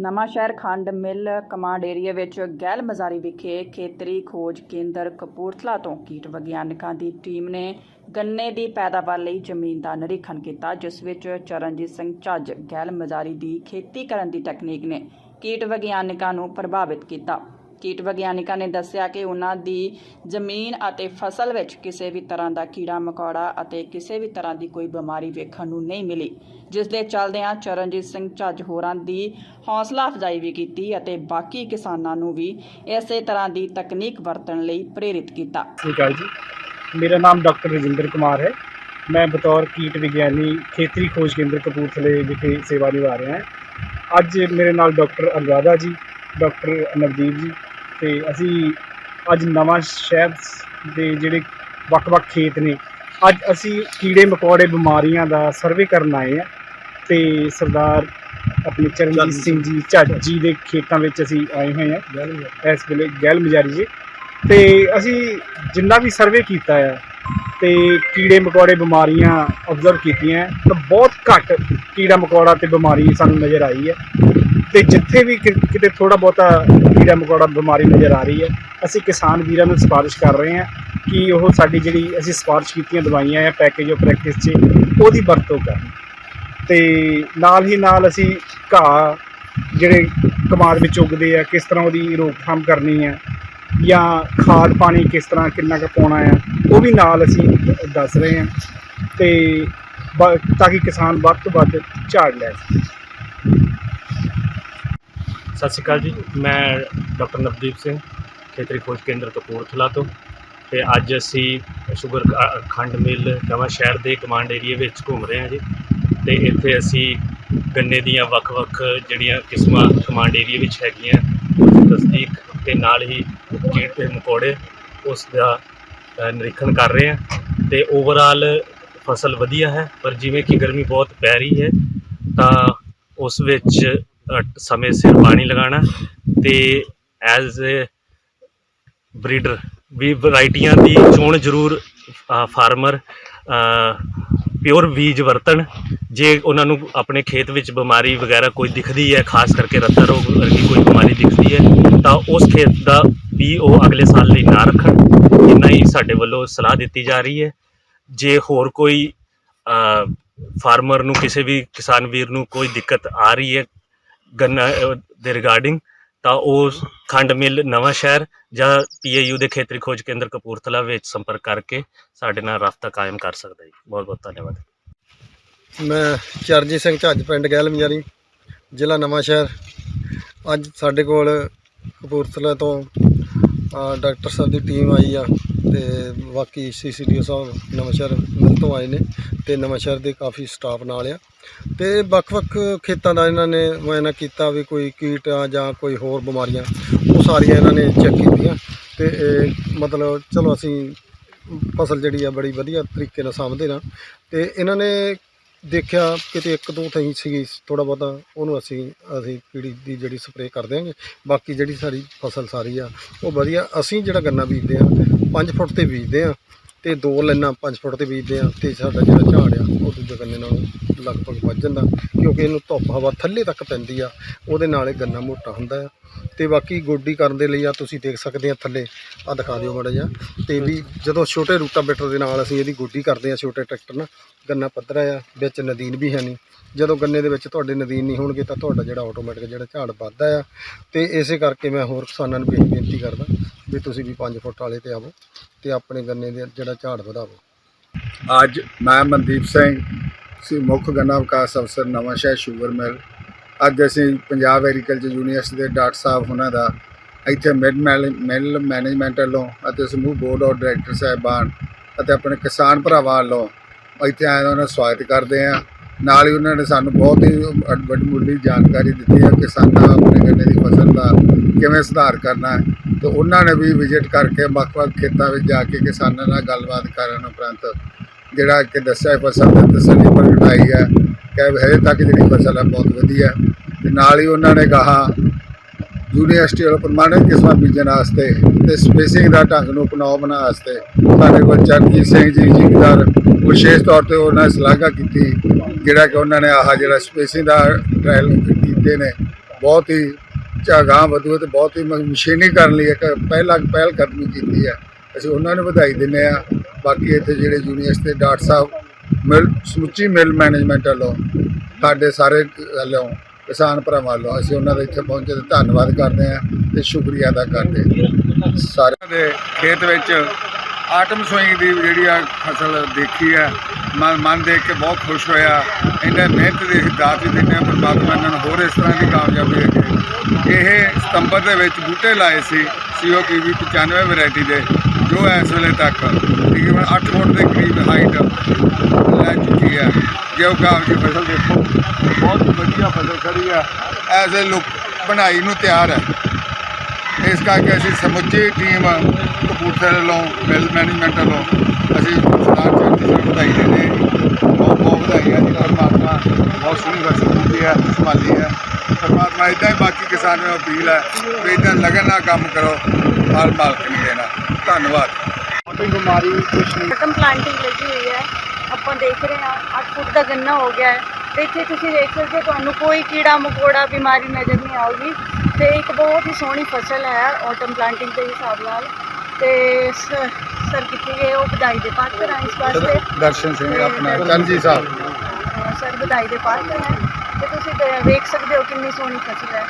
ਨਵਾਂ ਸ਼ਹਿਰ ਖੰਡ ਮਿੱਲ ਕਮਾਂਡ ਏਰੀਆ ਵਿੱਚ ਗੈਲ ਮਜ਼ਾਰੀ ਵਿਖੇ ਖੇਤਰੀ ਖੋਜ ਕੇਂਦਰ ਕਪੂਰਥਲਾ ਤੋਂ ਕੀਟ ਵਿਗਿਆਨਕਾਂ ਦੀ ਟੀਮ ਨੇ ਗੰਨੇ ਦੀ ਪੈਦਾਵਾਰ ਲਈ ਜ਼ਮੀਨ ਦਾ ਨਿਰੀਖਣ ਕੀਤਾ, ਜਿਸ ਵਿੱਚ ਚਰਨਜੀਤ ਸਿੰਘ ਝੱਜ ਗੈਲ ਮਜ਼ਾਰੀ ਦੀ ਖੇਤੀ ਕਰਨ ਦੀ ਤਕਨੀਕ ਨੇ ਕੀਟ ਵਿਗਿਆਨਕਾਂ ਨੂੰ ਪ੍ਰਭਾਵਿਤ ਕੀਤਾ। ਕੀਟ ਵਿਗਿਆਨਕਾਂ ਨੇ ਦੱਸਿਆ ਕਿ ਉਹਨਾਂ ਦੀ ਜ਼ਮੀਨ ਅਤੇ ਫਸਲ ਵਿੱਚ ਕਿਸੇ ਵੀ ਤਰ੍ਹਾਂ ਦਾ ਕੀੜਾ ਮਕੌੜਾ ਅਤੇ ਕਿਸੇ ਵੀ ਤਰ੍ਹਾਂ ਦੀ ਕੋਈ ਬਿਮਾਰੀ ਵੇਖਣ ਨੂੰ ਨਹੀਂ ਮਿਲੀ। ਜਿਸ ਦੇ ਚੱਲਦਿਆਂ ਚਰਨਜੀਤ ਸਿੰਘ ਝੱਜ ਹੋਰਾਂ ਦੀ ਹੌਸਲਾ ਅਫਜ਼ਾਈ ਵੀ ਕੀਤੀ ਅਤੇ ਬਾਕੀ ਕਿਸਾਨਾਂ ਨੂੰ ਵੀ ਇਸੇ ਤਰ੍ਹਾਂ ਦੀ ਤਕਨੀਕ ਵਰਤਣ ਲਈ ਪ੍ਰੇਰਿਤ ਕੀਤਾ। ਸਤਿ ਸ਼੍ਰੀ ਅਕਾਲ ਜੀ। ਮੇਰਾ ਨਾਮ ਡਾਕਟਰ ਰਜਿੰਦਰ ਕੁਮਾਰ ਹੈ। ਮੈਂ ਬਤੌਰ ਕੀਟ ਵਿਗਿਆਨੀ ਖੇਤਰੀ ਖੋਜ ਕੇਂਦਰ ਕਪੂਰਥਲੇ ਵਿਖੇ ਸੇਵਾ ਨਿਭਾ ਰਿਹਾ ਹਾਂ। ਅੱਜ ਮੇਰੇ ਨਾਲ ਡਾਕਟਰ ਅਨੁਰਾਧਾ ਜੀ, ਡਾਕਟਰ ਨਵਦੀਪ ਜੀ ਤੇ ਅਸੀਂ ਅੱਜ ਨਵਾਂ ਸ਼ਹਿਰ ਦੇ ਜਿਹੜੇ ਵੱਖ-ਵੱਖ ਖੇਤ ਨੇ ਅੱਜ ਅਸੀਂ ਕੀੜੇ ਮਕੌੜੇ ਬਿਮਾਰੀਆਂ ਦਾ ਸਰਵੇ ਕਰਨ ਆਏ ਹਾਂ ਤੇ ਸਰਦਾਰ ਆਪਣੇ ਚਰਨਜੀਤ ਸਿੰਘ ਜੀ ਝੱਜ ਜੀ ਦੇ ਖੇਤਾਂ ਵਿੱਚ ਅਸੀਂ ਆਏ ਹੋਏ ਹਾਂ। ਇਸ ਵੇਲੇ ਗੈਲ ਮਜਾਰੀ ਜੀ। ਤੇ ਅਸੀਂ ਜਿੰਨਾ ਵੀ ਸਰਵੇ ਕੀਤਾ ਹੈ ਤੇ ਕੀੜੇ ਮਕੌੜੇ ਬਿਮਾਰੀਆਂ ਆਬਜ਼ਰਵ ਕੀਤੀਆਂ ਤਾਂ ਬਹੁਤ ਘੱਟ ਕੀੜਾ ਮਕੌੜਾ ਤੇ ਬਿਮਾਰੀ ਸਾਨੂੰ ਨਜ਼ਰ ਆਈ ਹੈ। ਤੇ ਜਿੱਥੇ ਵੀ ਕਿ- ਕਿਤੇ ਥੋੜਾ ਬਹੁਤਾ ਕੀੜਾ ਮਕੌੜਾ ਬਿਮਾਰੀ ਨਜ਼ਰ ਆ ਰਹੀ ਹੈ, ਅਸੀਂ ਕਿਸਾਨ ਵੀਰਾਂ ਨੂੰ ਸਿਫਾਰਿਸ਼ ਕਰ ਰਹੇ ਹਾਂ ਕਿ ਉਹ ਸਾਡੀ ਜਿਹੜੀ ਅਸੀਂ ਸਿਫਾਰਿਸ਼ ਕੀਤੀਆਂ ਦਵਾਈਆਂ ਜਾਂ ਪੈਕੇਜ ਆਫ ਪ੍ਰੈਕਟਿਸ 'ਚ ਉਹਦੀ ਵਰਤੋਂ ਕਰਨ। ਤੇ ਨਾਲ ਹੀ ਨਾਲ ਅਸੀਂ ਘਾਹ ਜਿਹੜੇ ਕਮਾਦ ਵਿੱਚ ਉੱਗਦੇ ਆ, ਕਿਸ ਤਰ੍ਹਾਂ ਉਹਦੀ ਰੋਕਥਾਮ ਕਰਨੀ ਹੈ ਜਾਂ ਖਾਦ ਪਾਣੀ ਕਿਸ ਤਰ੍ਹਾਂ ਕਿੰਨਾ ਕੁ ਪਾਉਣਾ ਆ ਉਹ ਵੀ ਨਾਲ ਅਸੀਂ ਦੱਸ ਰਹੇ ਹਾਂ ਤੇ ਬ- ਤਾਂ ਕਿ ਕਿਸਾਨ ਵੱਧ ਤੋਂ ਵੱਧ ਝਾੜ ਲੈ ਸਕੇ। ਸਤਿ ਸ਼੍ਰੀ ਅਕਾਲ ਜੀ। ਮੈਂ ਡਾਕਟਰ ਨਵਦੀਪ ਸਿੰਘ, ਖੇਤਰੀ ਖੋਜ ਕੇਂਦਰ ਕਪੂਰਥਲਾ ਤੋਂ ਤੇ ਅੱਜ ਅਸੀਂ ਸ਼ੂਗਰ ਖੰਡ ਮਿੱਲ ਨਵਾਂ ਸ਼ਹਿਰ ਦੇ ਕਮਾਂਡ ਏਰੀਆ ਵਿੱਚ ਘੁੰਮ ਰਹੇ ਹਾਂ ਜੀ। ਤੇ ਇੱਥੇ ਅਸੀਂ ਗੰਨੇ ਦੀਆਂ ਵੱਖ-ਵੱਖ ਜਿਹੜੀਆਂ ਕਿਸਮਾਂ ਕਮਾਂਡ ਏਰੀਆ ਵਿੱਚ ਹੈਗੀਆਂ ਉਸ ਤਸਦੀਕ ਤੇ ਨਾਲ ਹੀ ਕੀਟ ਮਕੌੜੇ, ਉਸ ਦਾ ਨਿਰੀਖਣ ਕਰ ਰਹੇ ਹਾਂ। ਤੇ ਓਵਰਆਲ ਫਸਲ ਵਧੀਆ ਹੈ, ਪਰ ਜਿਵੇਂ ਕਿ ਗਰਮੀ ਬਹੁਤ ਪੈ ਰਹੀ ਹੈ, ਤਾਂ ਉਸ ਵਿੱਚ ਸਮੇਂ ਸਿਰ ਪਾਣੀ ਲਗਾਉਣਾ ਤੇ ਐਜ਼ ਅ ਬਰੀਡਰ ਵੀ ਵੈਰਾਈਟੀਆਂ ਦੀ ਚੋਣ ਜ਼ਰੂਰ ਫਾਰਮਰ ਪਿਓਰ ਬੀਜ ਵਰਤਣ। ਜੇ ਉਹਨਾਂ ਨੂੰ ਆਪਣੇ ਖੇਤ ਵਿੱਚ ਬਿਮਾਰੀ ਵਗੈਰਾ ਕੋਈ ਦਿਖਦੀ ਹੈ, ਖਾਸ ਕਰਕੇ ਰੱਤਾ ਰੋਗ ਵਰਗੀ ਕੋਈ ਬਿਮਾਰੀ ਦਿਖਦੀ ਹੈ, ਤਾਂ ਉਸ ਖੇਤ ਦਾ ਵੀ ਉਹ ਅਗਲੇ ਸਾਲ ਲਈ ਨਾ ਰੱਖਣ। ਇੰਨਾ ਹੀ ਸਾਡੇ ਵੱਲੋਂ ਸਲਾਹ ਦਿੱਤੀ ਜਾ ਰਹੀ ਹੈ। ਜੇ ਹੋਰ ਕੋਈ ਫਾਰਮਰ ਨੂੰ, ਕਿਸੇ ਵੀ ਕਿਸਾਨ ਵੀਰ ਨੂੰ ਕੋਈ ਦਿੱਕਤ ਆ ਰਹੀ ਹੈ ਗੰਨਾ ਅਹ, ਦੇ ਰਿਗਾਰਡਿੰਗ ਤਾਂ ਉਹ ਖੰਡ ਮਿੱਲ ਨਵਾਂ ਸ਼ਹਿਰ ਜਾਂ ਪੀਏਯੂ ਦੇ ਖੇਤਰੀ ਖੋਜ ਕੇਂਦਰ ਕਪੂਰਥਲਾ ਵਿੱਚ ਸੰਪਰਕ ਕਰਕੇ ਸਾਡੇ ਨਾਲ ਰਾਬਤਾ ਕਾਇਮ ਕਰ ਸਕਦਾ ਜੀ। ਬਹੁਤ ਬਹੁਤ ਧੰਨਵਾਦ। ਮੈਂ ਚਰਨਜੀਤ ਸਿੰਘ ਝੱਜ ਪਿੰਡ ਗੈਲ ਮਜਾਰੀ ਜ਼ਿਲ੍ਹਾ ਨਵਾਂਸ਼ਹਿਰ ਅੱਜ ਸਾਡੇ ਕੋਲ ਕਪੂਰਥਲਾ ਤੋਂ ਅ, ਡਾਕਟਰ ਸਾਹਿਬ ਦੀ ਟੀਮ ਆਈ ਆ। ਤੇ ਬਾਕੀ ਸੀਸੀਡੀਓ ਸਾਹਿਬ ਨਵਾਂ ਸ਼ਹਿਰ ਮਿਲ ਤੋਂ ਆਏ ਨੇ ਤੇ ਨਵਾਂਸ਼ਹਿਰ ਦੇ ਕਾਫੀ ਸਟਾਫ ਨਾਲ ਆ। ਤੇ ਵੱਖ-ਵੱਖ ਖੇਤਾਂ ਦਾ ਇਹਨਾਂ ਨੇ ਮੁਆਇਨਾ ਕੀਤਾ ਵੀ ਕੋਈ ਕੀਟ ਆ ਜਾਂ ਕੋਈ ਹੋਰ ਬਿਮਾਰੀਆਂ, ਉਹ ਸਾਰੀਆਂ ਇਹਨਾਂ ਨੇ ਚੈੱਕ ਕੀਤੀਆਂ। ਤੇ ਇਹ ਮਤਲਬ ਚਲੋ ਅਸੀਂ ਫਸਲ ਜਿਹੜੀ ਆ ਬੜੀ ਵਧੀਆ ਤਰੀਕੇ ਨਾਲ ਸਾਂਭਦੇ ਨਾ ਤੇ ਇਹਨਾਂ ਨੇ ਦੇਖਿਆ ਕਿਤੇ ਇੱਕ ਦੋ ਥਾਈ ਸੀਗੀ ਥੋੜਾ ਬਹੁਤਾ ਉਹਨੂੰ ਅਸੀਂ ਅਸੀਂ ਕੀੜੀ ਦੀ ਜਿਹੜੀ ਸਪਰੇਅ ਕਰ ਦਿਆਂਗੇ। ਬਾਕੀ ਜਿਹੜੀ ਸਾਡੀ ਫਸਲ ਸਾਰੀ ਆ, ਉਹ ਵਧੀਆ। ਅਸੀਂ ਜਿਹੜਾ ਗੰਨਾ ਬੀਜਦੇ ਆ 5 ਫੁੱਟ ਤੇ ਬੀਜਦੇ ਆ ਤੇ ਦੋ ਲਾਈਨਾਂ 5 ਫੁੱਟ ਤੇ ਬੀਜਦੇ ਆ ਤੇ ਸਾਡਾ ਜਿਹੜਾ ਝਾੜ ਆ, ਉਹ ਦੂਜੇ ਗੰਨੇ ਨਾਲੋਂ ਲਗਭਗ ਵੱਧ ਜਾਂਦਾ ਕਿਉਂਕਿ ਇਹਨੂੰ ਧੁੱਪ ਹਵਾ ਥੱਲੇ ਤੱਕ ਪੈਂਦੀ ਆ, ਉਹਦੇ ਨਾਲ ਇਹ ਗੰਨਾ ਮੋਟਾ ਹੁੰਦਾ ਆ। ਤੇ ਬਾਕੀ ਗੋਡੀ ਕਰਨ ਦੇ ਲਈ ਆ, ਤੁਸੀਂ ਦੇਖ ਸਕਦੇ ਆ ਥੱਲੇ ਆ ਦਿਖਾ ਦਿਓ ਮਾੜਾ ਜਿਹਾ। ਤੇ ਵੀ ਜਦੋਂ ਛੋਟੇ ਰੂਟਾਵੇਟਰ ਦੇ ਨਾਲ ਅਸੀਂ ਇਹਦੀ ਗੋਡੀ ਕਰਦੇ ਆ, ਛੋਟੇ ਟਰੈਕਟਰ ਨਾਲ, ਗੰਨਾ ਪੱਧਰਾ ਆ, ਵਿੱਚ ਨਦੀਨ ਵੀ ਹੈ ਨਹੀਂ। ਜਦੋਂ ਗੰਨੇ ਦੇ ਵਿੱਚ ਤੁਹਾਡੇ ਨਦੀਨ ਨਹੀਂ ਹੋਣਗੇ ਤਾਂ ਤੁਹਾਡਾ ਜਿਹੜਾ ਆਟੋਮੈਟਿਕ ਜਿਹੜਾ ਝਾੜ ਵੱਧਦਾ ਆ। ਤੇ ਇਸੇ ਕਰਕੇ ਮੈਂ ਹੋਰ ਕਿਸਾਨਾਂ ਨੂੰ ਇਹੀ ਬੇਨਤੀ ਕਰਦਾ ਵੀ ਤੁਸੀਂ ਵੀ 5 ਫੁੱਟ ਵਾਲੇ ਤੇ ਆਵੋ ਤੇ ਆਪਣੇ ਗੰਨੇ ਦੇ ਜਿਹੜਾ ਝਾੜ ਵਧਾਵੋ। ਅੱਜ ਮੈਂ ਮਨਦੀਪ ਸਿੰਘ, ਸੀ ਮੁੱਖ ਗੰਨਾ ਵਿਕਾਸ ਅਫਸਰ ਨਵਾਂਸ਼ਹਿਰ ਸ਼ੂਗਰ ਮਿਲ। ਅੱਜ ਅਸੀਂ ਪੰਜਾਬ ਐਗਰੀਕਲਚਰ ਯੂਨੀਵਰਸਿਟੀ ਦੇ ਡਾਕਟਰ ਸਾਹਿਬ ਉਹਨਾਂ ਦਾ ਇੱਥੇ ਮਿਡ ਮੈਲ- ਮਿਲ ਮੈਨੇਜਮੈਂਟ ਵੱਲੋਂ ਅਤੇ ਸਮੂਹ ਬੋਰਡ ਆਫ ਡਾਇਰੈਕਟਰ ਸਾਹਿਬਾਨ ਅਤੇ ਆਪਣੇ ਕਿਸਾਨ ਭਰਾਵਾਂ ਵੱਲੋਂ ਇੱਥੇ ਆਏ ਉਹਨਾਂ ਦਾ ਸਵਾਗਤ ਕਰਦੇ ਹਾਂ। ਨਾਲ ਹੀ ਉਹਨਾਂ ਨੇ ਸਾਨੂੰ ਬਹੁਤ ਹੀ ਅਡ- ਵੱਡਮੁੱਲੀ ਜਾਣਕਾਰੀ ਦਿੱਤੀ ਹੈ ਕਿਸਾਨਾਂ ਆਪਣੇ ਗੰਨੇ ਦੀ ਫਸਲ ਦਾ ਕਿਵੇਂ ਸੁਧਾਰ ਕਰਨਾ ਹੈ। ਤੇ ਉਹਨਾਂ ਨੇ ਵੀ ਵਿਜ਼ਿਟ ਕਰਕੇ ਵੱਖ-ਵੱਖ ਖੇਤਾਂ ਵਿੱਚ ਜਾ ਕੇ ਕਿਸਾਨਾਂ ਨਾਲ ਗੱਲਬਾਤ ਕਰਨ ਉਪਰੰਤ ਜਿਹੜਾ ਕਿ ਦੱਸਿਆ ਫਸਲ ਦੀ ਤਸੱਲੀ ਪ੍ਰਗਟਾਈ ਹੈ, ਕਿ ਹਜੇ ਤੱਕ ਜਿਹੜੀ ਫਸਲ ਹੈ ਬਹੁਤ ਵਧੀਆ ਹੈ। ਤੇ ਨਾਲ ਹੀ ਉਹਨਾਂ ਨੇ ਕਹਾ, ਯੂਨੀਵਰਸਿਟੀ ਵੱਲੋਂ ਪ੍ਰਮਾਣਿਤ ਕਿਸਮਾਂ ਬੀਜਣ ਵਾਸਤੇ ਤੇ ਸਪੇਸਿੰਗ ਦਾ ਢੰਗ ਨੂੰ ਅਪਣਾਓ ਬਣਾ ਵਾਸਤੇ ਸਾਡੇ ਕੋਲ ਚਰਨਜੀਤ ਸਿੰਘ ਜੀ ਜ਼ਿਮੀਦਾਰ ਵਿਸ਼ੇਸ਼ ਤੌਰ ਤੇ ਉਹਨਾਂ ਨੇ ਸ਼ਲਾਘਾ ਕੀਤੀ, ਜਿਹੜਾ ਕਿ ਉਹਨਾਂ ਨੇ ਆਹ ਜਿਹੜਾ ਸਪੇਸਿੰਗ ਦਾ ਟ੍ਰਾਇਲ ਕੀਤੇ ਨੇ, ਬਹੁਤ ਹੀ ਝਾਗਾਂ ਵਧੂ ਤੇ ਬਹੁਤ ਹੀ ਮ- ਮਸ਼ੀਨੀਕਰਨ ਲਈ ਇੱਕ ਪਹਿਲਾ ਪਹਿਲ ਕਦਮੀ ਕੀਤੀ ਹੈ। ਅਸੀਂ ਉਹਨਾਂ ਨੂੰ ਵਧਾਈ ਦਿੰਦੇ ਆ ਬਾਕੀ ਇੱਥੇ ਜਿਹੜੇ ਯੂਨੀਵਰਸਿਟੀ ਦੇ ਡਾਕਟਰ ਸਾਹਿਬ, ਮਿਲ, ਸਮੁੱਚੀ ਮਿਲ ਮੈਨੇਜਮੈਂਟ ਵੱਲੋਂ, ਸਾਡੇ ਸਾਰੇ ਵੱਲੋਂ, ਕਿਸਾਨ ਭਰਾਵਾਂ ਵੱਲੋਂ ਅਸੀਂ ਉਹਨਾਂ ਦੇ ਇੱਥੇ ਪਹੁੰਚੇ ਤੇ ਧੰਨਵਾਦ ਕਰਦੇ ਹਾਂ ਤੇ ਸ਼ੁਕਰੀਆ ਅਦਾ ਕਰਦੇ ਹਾਂ। ਸਾਰਿਆਂ ਦੇ ਖੇਤ ਵਿੱਚ ਆਟਮ ਸੋਇੰਗ ਦੀ ਜਿਹੜੀ ਆ ਫਸਲ ਦੇਖੀ ਹੈ ਮਨ ਮਨ ਦੇਖ ਕੇ ਬਹੁਤ ਖੁਸ਼ ਹੋਇਆ। ਇਹਨਾਂ ਮਿਹਨਤ ਦੇ ਦਾਤ ਵੀ ਦਿੰਦੇ ਆ, ਪਰਮਾਤਮਾ ਇਹਨਾਂ ਨੂੰ ਹੋਰ ਇਸ ਤਰ੍ਹਾਂ ਦੀ ਕਾਮਯਾਬੀ ਰੱਖੇ ਇਹ ਸਤੰਬਰ ਦੇ ਵਿੱਚ ਬੂਟੇ ਲਾਏ ਸੀ ਸੀਓ ਕੀਵੀ 95 ਵੈਰਾਈਟੀ ਦੇ, ਜੋ ਇਸ ਵੇਲੇ ਤੱਕ ਤਕਰੀਬਨ 8 ਫੁੱਟ ਦੇ ਕਰੀਬ ਹਾਈਟ ਲੈ ਚੁੱਕੀ ਹੈ ਜੋ ਕਾਬ ਦੀ ਫਸਲ ਦੇਖੋ, ਬਹੁਤ ਵਧੀਆ ਫਸਲ ਖੜੀ ਹੈ ਐਜ਼ ਏ ਲੁੱਕ ਬਣਾਈ ਨੂੰ ਤਿਆਰ ਹੈ ਇਸ ਕਰਕੇ ਅਸੀਂ ਸਮੁੱਚੀ ਟੀਮ ਕਪੂਰਥਲੇ ਵੱਲੋਂ ਮਿਲ ਮੈਨੇਜਮੈਂਟ ਵੱਲੋਂ ਅਸੀਂ ਸਰਦਾਰ ਚੰਦ ਜੀ ਨੂੰ ਵਧਾਈ ਦਿੰਦੇ ਹਾਂ। ਬਹੁਤ ਬਹੁਤ ਵਧਾਈ ਹੈ। ਜੀ ਪਰਮਾਤਮਾ ਬਹੁਤ ਸੋਹਣੀ ਫਸਲ ਕੀਤੀ ਹੈ ਸੰਭਾਲੀ ਹੈ। ਪਰਮਾਤਮਾ ਇਦਾਂ ਹੀ ਬਾਕੀ ਕਿਸਾਨਾਂ ਨੂੰ ਅਪੀਲ ਹੈ ਵੀ ਇਦਾਂ ਲਗਨ ਨਾਲ ਕੰਮ ਕਰੋ ਫਲ ਮਾਲਕ ਨਹੀਂ ਦੇਣਾ। ਧੰਨਵਾਦ। ਕੋਈ ਬਿਮਾਰੀ ਕੁਛ ਨਹੀਂ। ਬਟਨ ਪਲਾਂਟਿੰਗ ਲੱਗੀ ਹੋਈ ਹੈ। ਆਪਾਂ ਦੇਖ ਰਹੇ ਹਾਂ 8 ਫੁੱਟ ਦਾ ਗੰਨਾ ਹੋ ਗਿਆ ਹੈ। ਤੇ ਇੱਥੇ ਤੁਸੀਂ ਦੇਖ ਸਕਦੇ ਹੋ ਤੁਹਾਨੂੰ ਕੋਈ ਕੀੜਾ ਮਕੌੜਾ ਬਿਮਾਰੀ ਨਜ਼ਰ ਨਹੀਂ ਆਊਗੀ। ਤੇ ਇੱਕ ਬਹੁਤ ਹੀ ਸੋਹਣੀ ਫਸਲ ਹੈ ਆਟਮ ਪਲਾਂਟਿੰਗ ਦੇ ਹਿਸਾਬ ਨਾਲ। ਤੇ ਸਰ ਕਿੱਥੇ ਗਏ? ਉਹ ਵਧਾਈ ਦੇ ਪਾਤਰ ਹੈ ਇਸ ਵਾਸਤੇ। ਦਰਸ਼ਨ ਸਿੰਘ ਆਪਣਾ ਚੰਦ ਜੀ ਸਾਹਿਬ। ਸਰ ਵਧਾਈ ਦੇ ਪਾਤਰ ਹੈ ਤੇ ਤੁਸੀਂ ਵੇਖ ਸਕਦੇ ਹੋ ਕਿੰਨੀ ਸੋਹਣੀ ਫਸਲ ਹੈ।